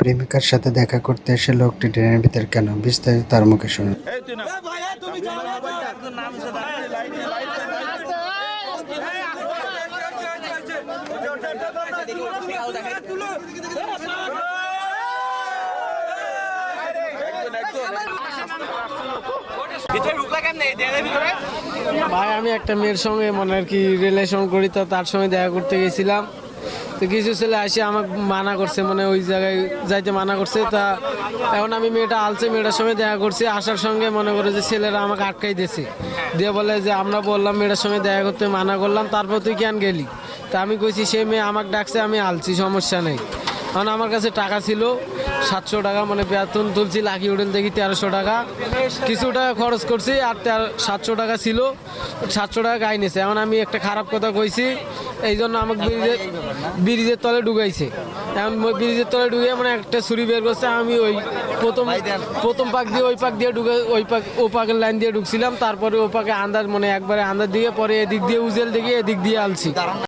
প্রেমিকার সাথে দেখা করতে এসে লোকটি ট্রেনের ভিতর কেন? বিস্তারিত তার মুখে শুনুন। ভাই, আমি একটা মেয়ের সঙ্গে মনে আর কি রিলেশন করি, তো তার সঙ্গে দেখা করতে গেছিলাম। তো কিছু ছেলে আসে আমাকে মানা করছে মানে ওই জায়গায় যাইতে মানা করছে। তা এখন আমি মেয়েটা আলছে, মেয়েটার সঙ্গে দেখা করছি, আসার সঙ্গে মনে করে যে ছেলেরা আমাকে আটকাই দিয়েছে। দিয়ে বলে যে, আমরা বললাম মেয়েটার সঙ্গে দেখা করতে মানা করলাম, তারপর তুই কেন গেলি? তা আমি কইছি, সে মেয়ে আমাকে ডাকছে, আমি আলছি, সমস্যা নেই। কারণ আমার কাছে টাকা ছিল, সাতশো টাকা মানে বেতন তুলছি, লাকি হোটেল দেখি তেরোশো টাকা। কিছু টাকা খরচ করছি, আর তেরো, সাতশো টাকা ছিল, সাতশো টাকা গাই নিয়েছে এখন আমি একটা খারাপ কথা কইছি, এই জন্য আমাকে ব্রিজের ব্রিজের তলে ঢুকাইছে। এখন ব্রিজের তলে ঢুকে মানে একটা ছুরি বের করছে, আমি ওই প্রথম প্রথম পাক দিয়ে, ওই পাক দিয়ে ঢুকে, ওই পাক, ও পাকের লাইন দিয়ে ঢুকছিলাম। তারপরে ও পাকে আন্দাজ মানে একবারে আন্দাজ দিয়ে, পরে এদিক দিয়ে উজেল দিকে এদিক দিয়ে আলছি।